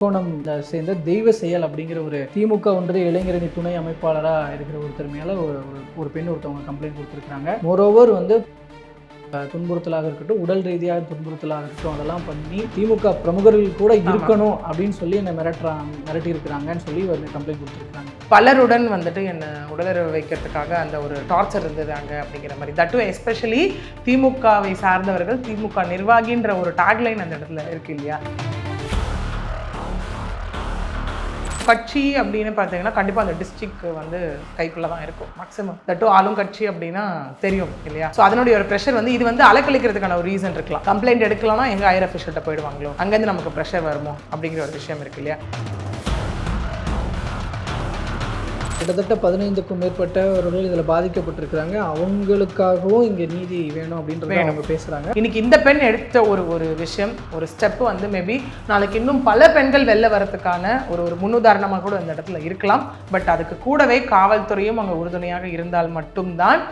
கோணம் சேர்ந்த தெய்வ செயல் அப்படிங்கிற ஒரு திமுக ஒன்றிய இளைஞரணி துணை அமைப்பாளராக இருக்கிற ஒருத்தர் மேலே ஒரு பெண் ஒருத்தவங்க கம்ப்ளைண்ட் கொடுத்துருக்காங்க மோரோவர் வந்து துன்புறுத்தலாக இருக்கட்டும் உடல் ரீதியாக துன்புறுத்தலாக இருக்கட்டும் அதெல்லாம் பண்ணி திமுக பிரமுகர்கள் கூட இருக்கணும் அப்படின்னு சொல்லி என்னை மிரட்டுறாங்க மிரட்டி இருக்கிறாங்கன்னு சொல்லி ஒரு கம்ப்ளைண்ட் கொடுத்துருக்காங்க பலருடன் வந்துட்டு என்னை உடலுறவு வைக்கிறதுக்காக அந்த ஒரு டார்ச்சர் இருந்தது அங்கே அப்படிங்கிற மாதிரி. தட்டும் எஸ்பெஷலி திமுகவை சார்ந்தவர்கள் திமுக நிர்வாகின்ற ஒரு டேக்லைன் அந்த இடத்துல இருக்கு இல்லையா? கட்சி அப்படின்னு பார்த்தீங்கன்னா கண்டிப்பாக அந்த டிஸ்ட்ரிக்ட் வந்து கைக்குள்ளே தான் இருக்கும் மேக்ஸிமம் தட்டு ஆளும் கட்சி அப்படின்னா தெரியும் இல்லையா? ஸோ அதனுடைய ஒரு ப்ரெஷர் வந்து இது வந்து அலக்கழிக்கிறதுக்கான ஒரு ரீசன் இருக்கலாம். கம்ப்ளைண்ட் எடுக்கலாம்னா எங்கள் ஹையர் அஃபிஷியல்கிட்ட போயிடுவாங்களோ? அங்கேருந்து நமக்கு ப்ரெஷர் வருமோ? அப்படிங்கிற ஒரு விஷயம் இருக்கு இல்லையா? கிட்டத்தட்ட பதினைந்துக்கும் மேற்பட்டவர்கள் இதில் பாதிக்கப்பட்டிருக்கிறாங்க. அவங்களுக்காகவும் இங்கே நீதி வேணும் அப்படின்றத அவங்க பேசுகிறாங்க இன்னைக்கு இந்த பெண் எடுத்த ஒரு ஒரு விஷயம் ஒரு ஸ்டெப் வந்து மேபி நாளைக்கு இன்னும் பல பெண்கள் வெளில வரதுக்கான ஒரு ஒரு முன்னுதாரணமாக கூட இந்த இடத்துல இருக்கலாம். பட் அதுக்கு கூடவே காவல்துறையும் அங்கே உறுதுணையாக இருந்தால் மட்டும்தான்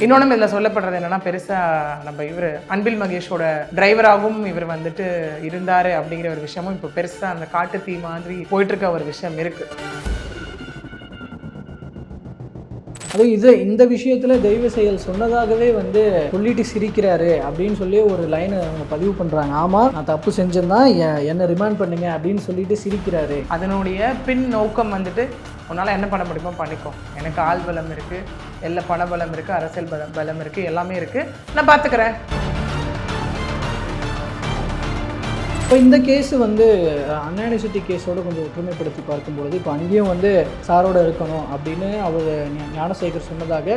இன்னொன்று இதில் சொல்லப்படுறது என்னன்னா பெருசாக நம்ம இவர் அன்பில் மகேஷோட டிரைவராகவும் இவர் வந்துட்டு இருந்தார் அப்படிங்கிற ஒரு விஷயமும் இப்போ பெருசாக அந்த காட்டு தீ மாதிரி போயிட்டு இருக்க ஒரு விஷயம் இருக்கு. அதுவும் இது இந்த விஷயத்துல தெய்வ செயல் சொன்னதாகவே வந்து சொல்லிட்டு சிரிக்கிறாரு அப்படின்னு சொல்லி ஒரு லைனை அவங்க பதிவு பண்றாங்க. ஆமா நான் தப்பு செஞ்சேன்னா எ- என்ன ரிமாண்ட் பண்ணுங்க அப்படின்னு சொல்லிட்டு சிரிக்கிறாரு. அதனுடைய பின் நோக்கம் வந்துட்டு உன்னால் என்ன பண்ண முடியுமோ பண்ணிக்கோ. எனக்கு ஆள் பலம் இருக்குது எல்லா பண பலம் இருக்குது அரசியல் பலம் பலம் இருக்குது எல்லாமே இருக்குது நான் பார்த்துக்கிறேன் இப்போ இந்த கேஸ் வந்து அன்யூனிவர்சிட்டி கேஸோட கொஞ்சம் ஒற்றுமைப்படுத்தி பார்க்கும்பொழுது இப்போ அங்கேயும் வந்து சாரோட இருக்கணும் அப்படின்னு அவர் ஞானசேகர் சொன்னதாக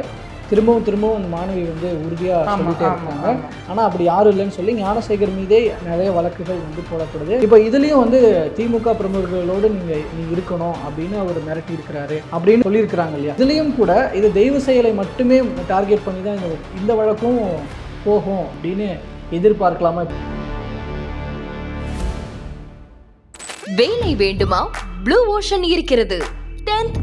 திரும்பவும் திரும்பவும் அந்த மாணவி வந்து உறுதியாக சொல்லிட்டே இருக்காங்க. ஆனால் அப்படி யாரும் இல்லைன்னு சொல்லி ஞானசேகர் மீதே நிறைய வழக்குகள் வந்து போடப்படுது. இப்போ இதுலேயும் வந்து திமுக பிரமுகர்களோடு நீங்கள் நீ இருக்கணும் அப்படின்னு அவர் மிரட்டி இருக்கிறாரு அப்படின்னு சொல்லியிருக்கிறாங்க இல்லையா? இதுலேயும் கூட இது தெய்வ செயலை மட்டுமே டார்கெட் பண்ணி தான் இந்த இந்த வழக்கும் போகும் அப்படின்னு எதிர்பார்க்கலாமா? வேலை வேண்டுமா? ப்ளூ ஓஷன் இருக்கிறது. 10th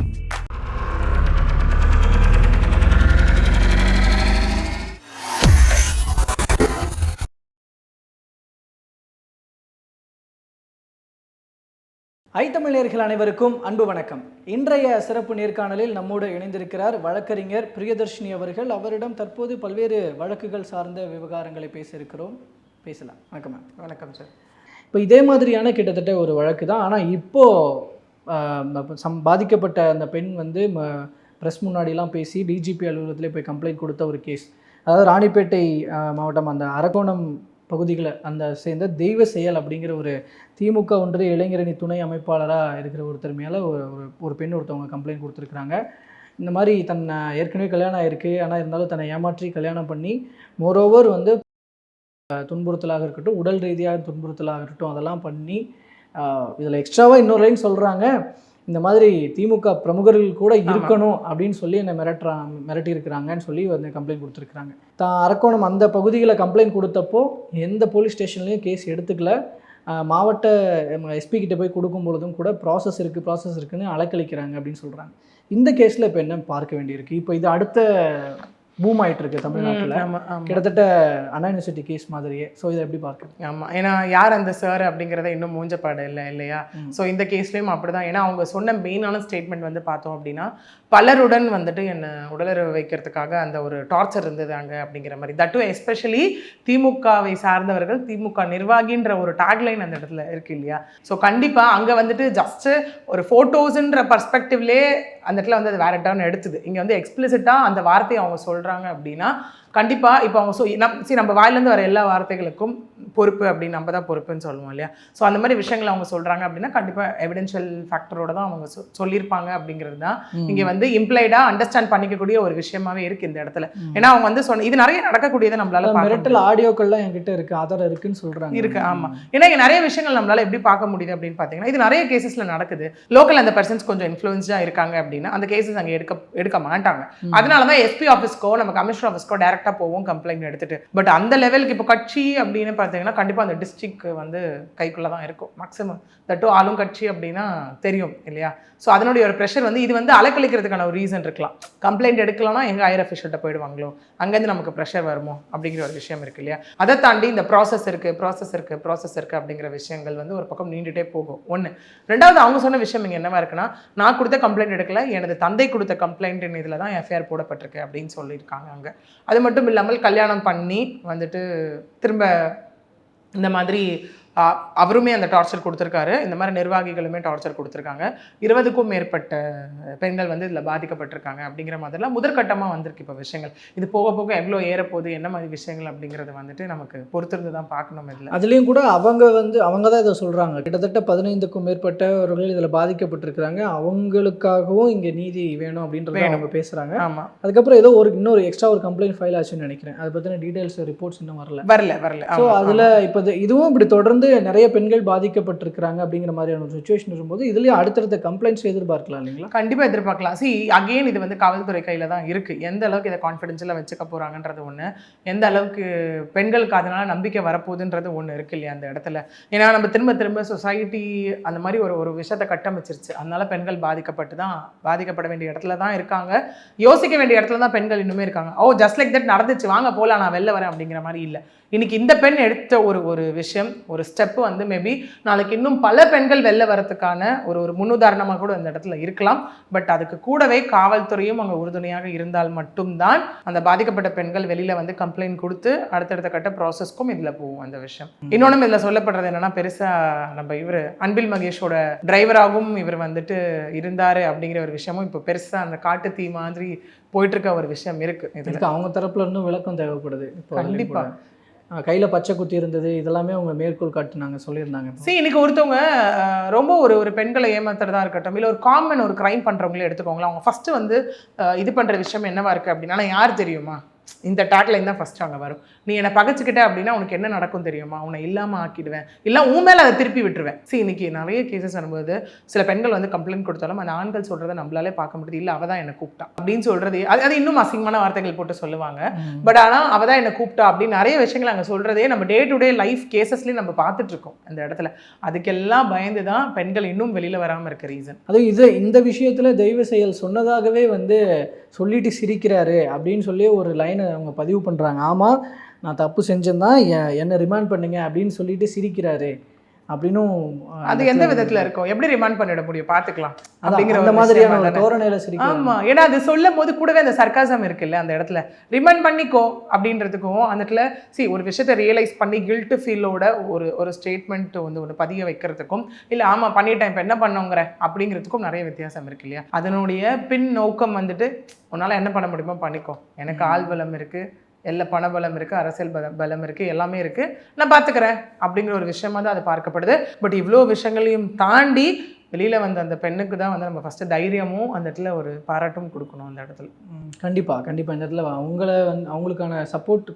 ஐத்தமிழர்கள் அனைவருக்கும் அன்பு வணக்கம். இன்றைய சிறப்பு நேர்காணலில் நம்மோடு இணைந்திருக்கிறார் வழக்கறிஞர் பிரியதர்ஷினி அவர்கள். அவரிடம் தற்போது பல்வேறு வழக்குகள் சார்ந்த விவகாரங்களை பேச இருக்கிறோம் பேசலாம். வணக்கம் மேம். வணக்கம் சார். இப்போ இதே மாதிரியான கிட்டத்தட்ட ஒரு வழக்கு தான். ஆனால் இப்போது சம் பாதிக்கப்பட்ட அந்த பெண் வந்து ப்ரெஸ் முன்னாடிலாம் பேசி டிஜிபி அலுவலகத்திலே போய் கம்ப்ளைண்ட் கொடுத்த ஒரு கேஸ் அதாவது ராணிப்பேட்டை மாவட்டம் அந்த அரக்கோணம் பகுதிகளை அந்த சேர்ந்த தெய்வ செயல் அப்படிங்கிற ஒரு திமுக ஒன்றிய இளைஞரணி துணை அமைப்பாளராக இருக்கிற ஒருத்தர் மேலே ஒரு ஒரு- ஒரு பெண் ஒருத்தவங்க கம்ப்ளைண்ட் கொடுத்துருக்குறாங்க. இந்த மாதிரி தன்னை ஏற்கனவே கல்யாணம் ஆயிருக்கு. ஆனால் இருந்தாலும் தன்னை ஏமாற்றி கல்யாணம் பண்ணி மோரோவர் வந்து துன்புறுத்தலாக இருக்கட்டும் உடல் ரீதியாக துன்புறுத்தலாக இருக்கட்டும் அதெல்லாம் பண்ணி இதில் எக்ஸ்ட்ராவாக இன்னொரு லைன் சொல்கிறாங்க இந்த மாதிரி திமுக பிரமுகர்கள் கூட இருக்கணும் அப்படின்னு சொல்லி என்னை மிரட்டுறாங்க மிரட்டி இருக்கிறாங்கன்னு சொல்லி வந்து கம்ப்ளைண்ட் கொடுத்துருக்குறாங்க. தான் அரக்கோணம் அந்த பகுதியில் கம்ப்ளைண்ட் கொடுத்தப்போ எந்த போலீஸ் ஸ்டேஷன்லேயும் கேஸ் எடுத்துக்கல. மாவட்ட எஸ்பி கிட்ட போய் கொடுக்கும் பொழுதும் கூட ப்ராசஸ் இருக்குது ப்ராசஸ் இருக்குன்னு அலக்களிக்கிறாங்க அப்படின்னு சொல்கிறாங்க இந்த கேஸில் இப்போ என்ன பார்க்க வேண்டியிருக்கு? இப்போ இது அடுத்த பூம் ஆயிட்டு இருக்கு தமிழ்நாட்டில் கிட்டத்தட்ட அண்ணா யூனிவர்சிட்டி கேஸ் மாதிரியே. ஸோ இதை எப்படி பார்க்குறது ஆமாம் ஏன்னா யார் அந்த சார் அப்படிங்கிறத இன்னும் மூஞ்சப்பாடு இல்லை இல்லையா. ஸோ இந்த கேஸ்லேயும் அப்படிதான். ஏன்னா அவங்க சொன்ன மெயினான ஸ்டேட்மெண்ட் வந்து பார்த்தோம் அப்படின்னா பலருடன் வந்துட்டு என்னை உடலுறவு வைக்கிறதுக்காக அந்த ஒரு டார்ச்சர் இருந்தது அங்கே அப்படிங்கிற மாதிரி. தட்டும் எஸ்பெஷலி திமுகவை சார்ந்தவர்கள் திமுக நிர்வாகின்ற ஒரு டேக்லைன் அந்த இடத்துல இருக்கு இல்லையா? ஸோ கண்டிப்பாக அங்கே வந்துட்டு ஜஸ்ட்டு ஒரு ஃபோட்டோஸுன்ற பர்ஸ்பெக்டிவ்லே அந்த இடத்துல வந்து அது வேற டர்ன் எடுத்துது. இங்கே வந்து எக்ஸ்பிளிசிட்டாக அந்த வார்த்தையை அவங்க சொல்கிறாங்க அப்படின்னா கண்டிப்பாக இப்போ அவங்க நம் சரி நம்ம வாயிலேருந்து வர எல்லா வார்த்தைகளுக்கும் பொறுப்பு அப்படின்னு நம்ம தான் பொறுப்புன்னு சொல்லுவோம் இல்லையா? ஸோ அந்த மாதிரி விஷயங்கள் அவங்க சொல்கிறாங்க அப்படின்னா கண்டிப்பாக எவிடென்ஷியல் ஃபேக்டரோட தான் அவங்க சொல்லியிருப்பாங்க அப்படிங்கிறது தான் இங்கே வந்து இம்ப்ளைடாக அண்டர்ஸ்டாண்ட் பண்ணிக்கக்கூடிய ஒரு விஷயமாவே இருக்குது இந்த இடத்துல. ஏன்னா அவங்க வந்து சொன்ன இது நிறைய நடக்கக்கூடியதை நம்மளால மிரட்டல் ஆடியோக்கள்லாம் என்கிட்ட இருக்கு ஆதாரம் இருக்குன்னு சொல்றாங்க. இருக்கு ஆமா. ஏன்னா இங்க நிறைய விஷயங்கள் நம்மளால எப்படி பார்க்க முடியுது அப்படின்னு பாத்தீங்கன்னா இது நிறைய கேசஸ்ல நடக்குது. லோக்கல் அந்த பர்சன்ஸ் கொஞ்சம் இன்ஃப்ளூயன்ஸா இருக்காங்க அப்படின்னா அந்த கேசஸ் அங்க எடுக்க எடுக்க மாட்டாங்க. அதனால தான் எஸ்பி ஆஃபீஸ்க்கோ நம்ம கமிஷனர் ஆஃபீஸ்க்கோ டேரக்டா டைரெக்டாக போவோம் கம்ப்ளைண்ட் எடுத்துட்டு. பட் அந்த லெவலுக்கு இப்போ கட்சி அப்படின்னு பார்த்தீங்கன்னா கண்டிப்பாக அந்த டிஸ்ட்ரிக்ட் வந்து கைக்குள்ளே தான் இருக்கும் மேக்ஸிமம் தட்டு ஆளும் கட்சி அப்படின்னா தெரியும் இல்லையா? ஸோ அதனுடைய ஒரு ப்ரெஷர் வந்து இது வந்து அலக்கழிக்கிறதுக்கான ஒரு ரீசன் இருக்கலாம். கம்ப்ளைண்ட் எடுக்கலன்னா எங்கள் ஹையர் அஃபிஷியல்கிட்ட போயிடுவாங்களோ? அங்கேருந்து நமக்கு ப்ரெஷர் வருமோ? அப்படிங்கிற ஒரு விஷயம் இருக்கு இல்லையா? அதை தாண்டி இந்த ப்ராசஸ் இருக்குது ப்ராசஸ் இருக்குது ப்ராசஸ் இருக்குது அப்படிங்கிற விஷயங்கள் வந்து ஒரு பக்கம் நீண்டுட்டே போகும். ஒன்று ரெண்டாவது அவங்க சொன்ன விஷயம் இங்கே என்னவா இருக்குன்னா நான் கொடுத்த கம்ப்ளைண்ட் எடுக்கல எனது தந்தை கொடுத்த கம்ப்ளைண்ட் இதில் தான் எஃப்ஐஆர் போடப்பட்டிருக்கு அப்படின்னு சொல்லியிருக்காங்க அங்கே. அது மட்டும் மட்டும் இல்லாமல் கல்யாணம் பண்ணி வந்துட்டு திரும்ப இந்த மாதிரி அவருமே அந்த டார்ச்சர் கொடுத்துருக்காரு. இந்த மாதிரி நிர்வாகிகளுமே டார்ச்சர் கொடுத்துருக்காங்க. இருபதுக்கும் மேற்பட்ட பெண்கள் வந்து இதில் பாதிக்கப்பட்டிருக்காங்க அப்படிங்கிற மாதிரிலாம் முதற்கட்டமாக வந்திருக்கு இப்போ விஷயங்கள். இது போக போக எவ்வளோ ஏறப்போகுது என்ன மாதிரி விஷயங்கள் அப்படிங்கிறது வந்துட்டு நமக்கு பொறுத்திருந்து தான் பார்க்கணும் இதில். அதுலேயும் கூட அவங்க வந்து அவங்க தான் இதை சொல்கிறாங்க கிட்டத்தட்ட பதினைந்துக்கும் மேற்பட்டவர்கள் இதில் பாதிக்கப்பட்டிருக்கிறாங்க. அவங்களுக்காகவும் இங்கே நீதி வேணும் அப்படின்றத. அவங்க பேசுகிறாங்க ஆமாம் அதுக்கப்புறம் ஏதோ ஒரு இன்னொரு எக்ஸ்ட்ரா ஒரு கம்ப்ளைண்ட் ஃபைல் ஆச்சுன்னு நினைக்கிறேன். அதை பற்றின டீடைல்ஸ் ரிப்போர்ட்ஸ் இன்னும் வரல. வரல வரல. ஸோ அதில் இப்போ இது- இதுவும் இப்படி தொடர்ந்து நிறைய பெண்கள் பாதிக்கப்பட்டிருக்கிறாங்க அப்படிங்கிற மாதிரியான ஒரு சுச்சுவேஷன் இருக்கும்போது இதுலேயும் அடுத்தடுத்த கம்ப்ளைண்ட்ஸ் எதிர்பார்க்கலாம் இல்லைங்களா? கண்டிப்பாக எதிர்பார்க்கலாம். சி அகெயின் இது வந்து காவல்துறை கையில் தான் இருக்குது எந்த அளவுக்கு இதை கான்ஃபிடென்ஷியலாக வச்சுக்க போகிறாங்கன்றது ஒன்று எந்த அளவுக்கு பெண்களுக்கு அதனால நம்பிக்கை வரப்போகுதுன்றது ஒன்று இருக்கு இல்லையா அந்த இடத்துல. ஏன்னா நம்ம திரும்ப திரும்ப சொசைட்டி அந்த மாதிரி ஒரு ஒரு விஷயத்தை கட்டமைச்சிருச்சு. அதனால பெண்கள் பாதிக்கப்பட்டு தான் பாதிக்கப்பட வேண்டிய இடத்துல தான் இருக்காங்க. யோசிக்க வேண்டிய இடத்துல தான் பெண்கள் இன்னுமே இருக்காங்க. ஓ ஜஸ்ட் லைக் தட் நடந்துச்சு. வாங்க போகலாம் நான் வெளில வரேன் அப்படிங்கிற மாதிரி இல்லை. இன்னைக்கு இந்த பெண் எடுத்த ஒரு ஒரு விஷயம் ஒரு ஸ்டெப் வந்து மேபி நாளைக்கு இன்னும் பல பெண்கள் வெளில வரதுக்கான ஒரு ஒரு முன்னுதாரணமாக கூட இந்த இடத்துல இருக்கலாம். பட் அதுக்கு கூடவே காவல்துறையும் அங்கே உறுதுணையாக இருந்தால் மட்டும்தான் அந்த பாதிக்கப்பட்ட பெண்கள் வெளியில வந்து கம்ப்ளைண்ட் கொடுத்து அடுத்தடுத்த கட்ட ப்ராசஸ்க்கும் இதில் போகும் அந்த விஷயம். இன்னொன்றும் இதில் சொல்லப்படுறது என்னன்னா பெருசா நம்ம இவர் அன்பில் மகேஷோட டிரைவராகவும் இவர் வந்துட்டு இருந்தாரு அப்படிங்கிற ஒரு விஷயமும் இப்போ பெருசா அந்த காட்டு தீ மாதிரி போயிட்டு இருக்க ஒரு விஷயம் இருக்கு இதுக்கு அவங்க தரப்புல இன்னும் விளக்கம் தேவைப்படுது. இப்போ கையில் பச்சை குத்தி இருந்தது இதெல்லாமே அவங்க மேற்கோள் காட்டுனாங்க சொல்லியிருந்தாங்க சரி இன்னைக்கு ஒருத்தவங்க ரொம்ப ஒரு ஒரு பெண்களை ஏமாத்துறதா இருக்கட்டும் இல்லை ஒரு காமன் ஒரு க்ரைம் பண்ணுறவங்களே எடுத்துக்கோங்களேன் அவங்க ஃபஸ்ட்டு வந்து இது பண்ணுற விஷயம் என்னவா இருக்குது அப்படின்னா யார் தெரியுமா? இந்த டேக்லைன் தான் ஃபர்ஸ்ட் அங்கே வரும். நீ என்னை பகைச்சிக்கிட்ட அப்படின்னா உனக்கு என்ன நடக்கும் தெரியுமா? உன்னை இல்லாமல் ஆக்கிடுவேன். இல்லை உன் மேலே அதை திருப்பி விட்டுருவேன். சரி இன்னைக்கு நிறைய கேசஸ் வரும்போது சில பெண்கள் வந்து கம்ப்ளைண்ட் கொடுத்தாலும் அந்த ஆண்கள் சொல்றதை நம்மளாலே பார்க்க முடியுது. இல்லை அவள் தான் என்னை கூப்பிட்டா. அப்படின்னு சொல்றது அது அது இன்னும் அசிங்கமான வார்த்தைகள் போட்டு சொல்லுவாங்க. பட் ஆனால் அவள் தான் என்னை கூப்பிட்டா அப்படின்னு நிறைய விஷயங்கள் அங்கே சொல்கிறதே நம்ம டே டு டே லைஃப் கேசஸ்லேயும் நம்ம பார்த்துட்டு இருக்கோம் அந்த இடத்துல. அதுக்கெல்லாம் பயந்து தான் பெண்கள் இன்னும் வெளியில் வராமல் இருக்க ரீசன் அதுவும் இது இந்த விஷயத்துல தெய்வ செயல் சொன்னதாகவே வந்து சொல்லிட்டு சிரிக்கிறாரு அப்படின்னு சொல்லி ஒரு லைனை அவங்க பதிவு பண்ணுறாங்க ஆமாம் நான் தப்பு செஞ்சேன் தான் என்னை ரிமாண்ட் பண்ணுங்க அப்படின்னு சொல்லிட்டு சிரிக்கிறாரு. அப்படின்னும் அது எந்த விதத்தில் இருக்கும்? எப்படி ரிமாண்ட் பண்ணிட முடியும் பார்த்துக்கலாம். அதான், அப்படிங்கிற அந்த மாதிரியான. தோரணையில சிரிக்கிறாங்க ஆமா. ஏன்னா அது சொல்லும் போது கூடவே அந்த சர்க்காசம் இருக்குல்ல அந்த இடத்துல. ரிமைண்ட் பண்ணிக்கோ அப்படின்றதுக்கும் அந்த இடத்துல சி ஒரு விஷயத்தை ரியலைஸ் பண்ணி கில்ட் ஃபீலோட ஒரு ஒரு ஸ்டேட்மெண்ட் வந்து ஒன்று பதிய வைக்கிறதுக்கும் இல்லை ஆமா பண்ணிட்டேன் இப்போ என்ன பண்ணோங்கிற? அப்படிங்கிறதுக்கும் நிறைய வித்தியாசம் இருக்கு இல்லையா? அதனுடைய பின் நோக்கம் வந்துட்டு உன்னால என்ன பண்ண முடியுமோ பண்ணிக்கோ. எனக்கு ஆள் பலம் இருக்கு எல்லா பணபலம் இருக்குது அரசியல் பலம் பலம் இருக்குது எல்லாமே இருக்குது நான் பார்த்துக்கிறேன் அப்படிங்கிற ஒரு விஷயமா தான் அது பார்க்கப்படுது. பட் இவ்வளோ விஷயங்களையும் தாண்டி வெளியில் வந்த அந்த பெண்ணுக்கு தான் வந்து நம்ம ஃபஸ்ட்டு தைரியமும் அந்த இடத்துல ஒரு பாராட்டும் கொடுக்கணும் அந்த இடத்துல. கண்டிப்பாக கண்டிப்பாக இந்த இடத்துல அவங்கள வந்து அவங்களுக்கான சப்போர்ட்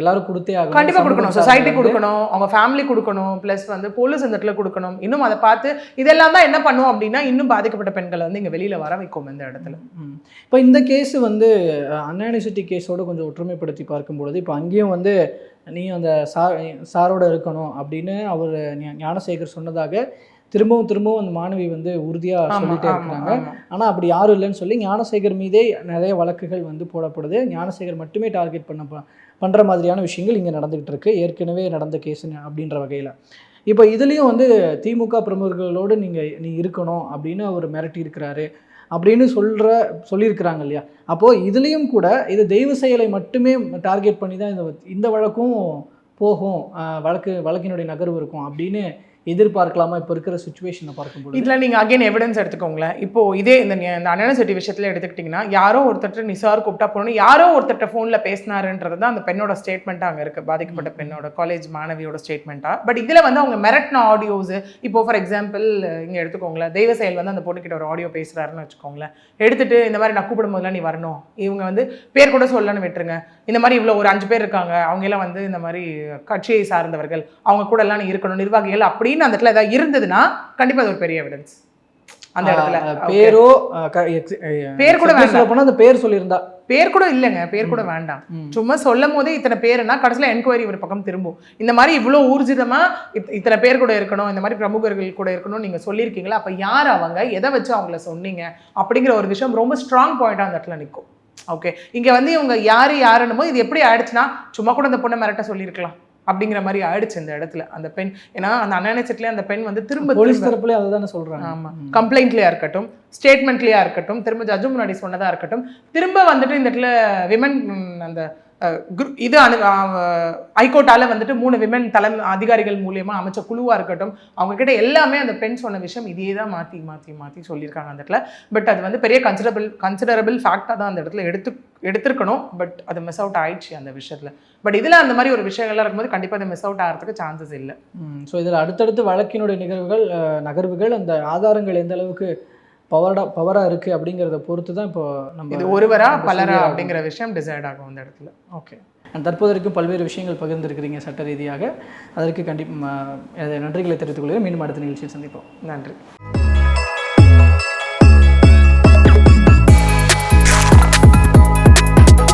எல்லாரும் கொடுத்தே ஆகணும். கண்டிப்பா கொடுக்கணும். சொசைட்டி கொடுக்கணும். அவங்க ஃபேமிலி கொடுக்கணும். ப்ளஸ் வந்து போலீஸ் இந்த இடத்துல கொடுக்கணும். இன்னும் அதை பார்த்து இதெல்லாம் தான் என்ன பண்ணும் அப்படின்னா இன்னும் பாதிக்கப்பட்ட பெண்களை வந்து இங்க வெளியில வர வைக்கும் இந்த இடத்துல. இப்போ இந்த கேஸ் வந்து அன்ஆனிசிட்டி கேஸோட கொஞ்சம் ஒற்றுமைப்படுத்தி பார்க்கும்பொழுது இப்போ அங்கேயும் வந்து நீ அந்த சார் சாரோட இருக்கணும் அப்படின்னு அவர் ஞானசேகர் சொன்னதாக திரும்பவும் திரும்பவும் அந்த மாணவி வந்து உறுதியாக சொல்லிட்டே இருக்கிறாங்க. ஆனால் அப்படி யாரும் இல்லைன்னு சொல்லி ஞானசேகர் மீதே நிறைய வழக்குகள் வந்து போடப்படுது. ஞானசேகர் மட்டுமே டார்கெட் பண்ண ப- பண்ற மாதிரியான விஷயங்கள் இங்கே நடந்துகிட்டு இருக்கு. ஏற்கனவே நடந்த கேஸ் அப்படின்ற வகையில். இப்போ இதுலேயும் வந்து திமுக பிரமுகர்களோடு நீங்கள் நீ இருக்கணும் அப்படின்னு அவர் மிரட்டி இருக்கிறாரு அப்படின்னு சொல்கிற சொல்லியிருக்கிறாங்க இல்லையா? அப்போது இதுலேயும் கூட இது தெய்வ செயலை மட்டுமே டார்கெட் பண்ணி தான் இந்த இந்த வழக்கும் போகும். வழக்கு வழக்கினுடைய நகர்வு இருக்கும் அப்படின்னு எதிர்பார்க்கலாமா? இப்போ இருக்கிற சுச்சுவேஷனை பார்க்கும்போது இதுல நீங்க அகைன் எவிடன்ஸ் எடுத்துக்கோங்களேன். இப்போ இதே இந்த இந்த அனனசிட்டி விஷயத்துல எடுத்துக்கிட்டிங்கன்னா யாரோ ஒருத்தர் நிசார் கூப்பிட்டா போகணும் யாரோ ஒருத்தர்ட்ட ஃபோனில் பேசினாருன்றது தான் அந்த பெண்ணோட ஸ்டேட்மெண்ட்டாக அங்கே இருக்கு. பாதிக்கப்பட்ட பெண்ணோட காலேஜ் மாணவியோட ஸ்டேட்மெண்ட்டா பட் இதுல வந்து அவங்க மிரட்டின ஆடியோஸ் இப்போ ஃபார் எக்ஸாம்பிள் இங்க எடுத்துக்கோங்களேன் தெய்வ செயல் வந்து அந்த பொண்ணுக்கிட்ட ஒரு ஆடியோ பேசுறாருன்னு வச்சுக்கோங்களேன். எடுத்துட்டு இந்த மாதிரி நான் கூப்பிடும் போதெல்லாம் நீ வரணும். இவங்க வந்து பேர் கூட சொல்லணும்னு விட்டுருங்க. இந்த மாதிரி இவ்வளோ ஒரு அஞ்சு பேர் இருக்காங்க. அவங்க எல்லாம் வந்து இந்த மாதிரி கட்சியை சார்ந்தவர்கள். அவங்க கூட எல்லாம் நீ இருக்கணும். நிர்வாகிகள் அப்படின்னு அந்த இடத்துல ஏதாவது இருந்ததுன்னா கண்டிப்பா அது ஒரு பெரிய எவிடன்ஸ் அந்த இடத்துல. பேரோ பேர் கூட வேண்டாம். அந்த பேர் சொல்லியிருந்தா. பேர் கூட இல்லைங்க பேர் கூட வேண்டாம். சும்மா சொல்லும் போதே இத்தனை பேருனா கடைசியில் என்கொயரி ஒரு பக்கம் திரும்பும். இந்த மாதிரி இவ்வளோ ஊர்ஜிதமா இத்- இத்தனை பேர் கூட இருக்கணும் இந்த மாதிரி பிரமுகர்கள் கூட இருக்கணும் நீங்க சொல்லியிருக்கீங்களா? அப்ப யார் அவங்க? எதை வச்சு அவங்கள சொன்னீங்க? அப்படிங்கிற ஒரு விஷயம் ரொம்ப ஸ்ட்ராங் பாயிண்டா அந்த இடத்துல நிற்கும் ஓகே இங்க வந்து இவங்க யாரு யாருன்னும் இது எப்படி ஆயிடுச்சுன்னா சும்மா கூட இந்த பொண்ணை மிரட்ட சொல்லியிருக்கலாம். அப்படிங்கிற மாதிரி ஆயிடுச்சு இந்த இடத்துல. அந்த பெண் ஏன்னா அந்த அன்அனைச்சட்லேயே அந்த பெண் வந்து திரும்ப போலீஸ் திரும்ப- தரப்புல அதை தானே சொல்றாங்க. ஆமா. கம்ப்ளைண்ட்லயா இருக்கட்டும் ஸ்டேட்மெண்ட்லயா இருக்கட்டும் திரும்ப ஜட்ஜு முன்னாடி சொன்னதா இருக்கட்டும் திரும்ப வந்துட்டு இந்த இடத்துல விமன் அந்த இது அனு ஐகோர்ட்டால் வந்துட்டு மூணு விமன் தலைமை அதிகாரிகள் மூலயமா அமைச்ச குழுவாக இருக்கட்டும் அவங்கக்கிட்ட எல்லாமே அந்த பெண் சொன்ன விஷயம் இதே தான் மாற்றி மாற்றி மாற்றி சொல்லியிருக்காங்க அந்த இடத்துல. பட் அது வந்து பெரிய கன்சிடரபிள் கன்சிடரபிள் ஃபேக்டாக தான் அந்த இடத்துல எடுத்து எடுத்திருக்கணும். பட் அது மிஸ் அவுட் ஆயிடுச்சு அந்த விஷயத்தில். பட் இதில் அந்த மாதிரி ஒரு விஷயங்கள்லாம் இருக்கும்போது கண்டிப்பாக அது மிஸ் அவுட் ஆகிறதுக்கு சான்சஸ் இல்லை. ஸோ இதில் அடுத்தடுத்து வழக்கினுடைய நிகழ்வுகள் நகர்வுகள் அந்த ஆதாரங்கள் எந்த அளவுக்கு பவர்டா பவராக இருக்குது அப்படிங்கிறத பொறுத்து தான் இப்போ நம்ம இது ஒருவரா பலரா அப்படிங்கிற விஷயம் டிசைட் ஆகும் அந்த இடத்துல. ஓகே தற்போது வரைக்கும் பல்வேறு விஷயங்கள் பகிர்ந்திருக்கிறீங்க சட்ட ரீதியாக. அதற்கு கண்டிப்பாக நன்றிகளை தெரிவித்துக் கொள்கிறேன். மீண்டும் அடுத்த நிகழ்ச்சியில் சந்திப்போம். நன்றி.